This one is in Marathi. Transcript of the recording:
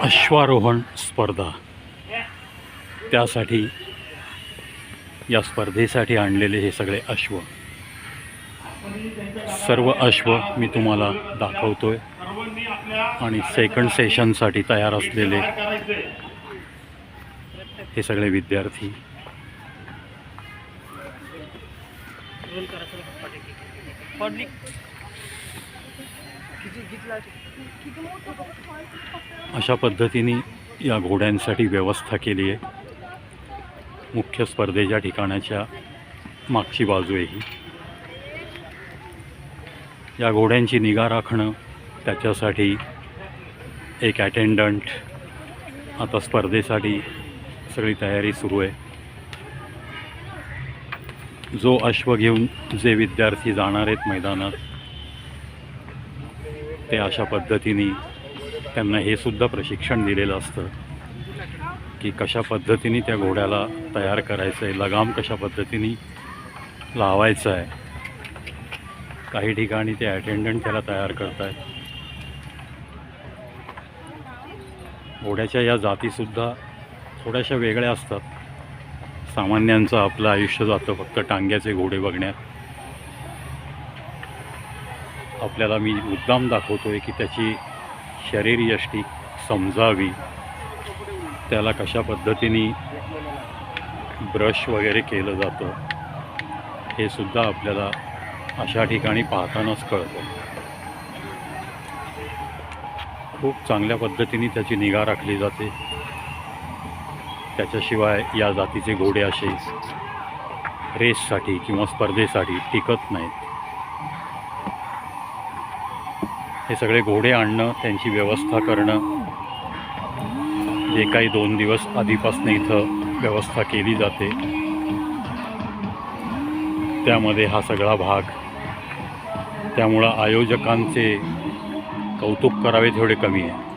अश्वारोहण स्पर्धा. त्यासाठी या स्पर्धेसाठी आणलेले हे सगळे अश्व. सर्व अश्व मी तुम्हाला दाखवतोय आणि सेकंड सेशनसाठी तयार असलेले हे सगळे विद्यार्थी. अशा पद्धतीने या घोड्यांसाठी व्यवस्था केली आहे. मुख्य स्पर्धेच्या ठिकाणाच्या मागची बाजू आहे ही या घोड्यांची निगा राखणं त्याच्यासाठी एक अटेंडंट आता स्पर्धेसाठी सगळी तयारी सुरू आहे. जो अश्व घेऊन जे विद्यार्थी जाणार आहेत मैदानात ते अशा पद्धतीने त्यांना हे सुद्धा प्रशिक्षण दिलेलं असतं की कशा पद्धतीने त्या घोड्याला तयार करायचं आहे लगाम कशा पद्धतीने लावायचं आहे काही ठिकाणी ते अटेंडंट त्याला तयार करत आहेत घोड्याच्या या जातीसुद्धा थोड्याशा वेगळ्या असतात. सामान्यांचं आपलं आयुष्य जातं फक्त टांग्याचे घोडे बघण्यात. आपल्याला मी मुद्दाम दाखवतो आहे की त्याची शरीरयष्टी समजावी. त्याला कशा पद्धतीने ब्रश वगैरे केलं जातं हे सुद्धा आपल्याला अशा ठिकाणी पाहतानाच कळतं. खूप चांगल्या पद्धतीने त्याची निगा राखली जाते. त्याच्याशिवाय या जातीचे घोडे असे रेससाठी किंवा स्पर्धेसाठी टिकत नाहीत. हे सगळे घोडे आणणं त्यांची व्यवस्था करणं. जे काही दोन दिवस आधीपासून इथं व्यवस्था केली जाते. त्यामध्ये हा सगळा भाग. त्यामुळं आयोजकांचे कौतुक करावे तेवढे कमी आहे.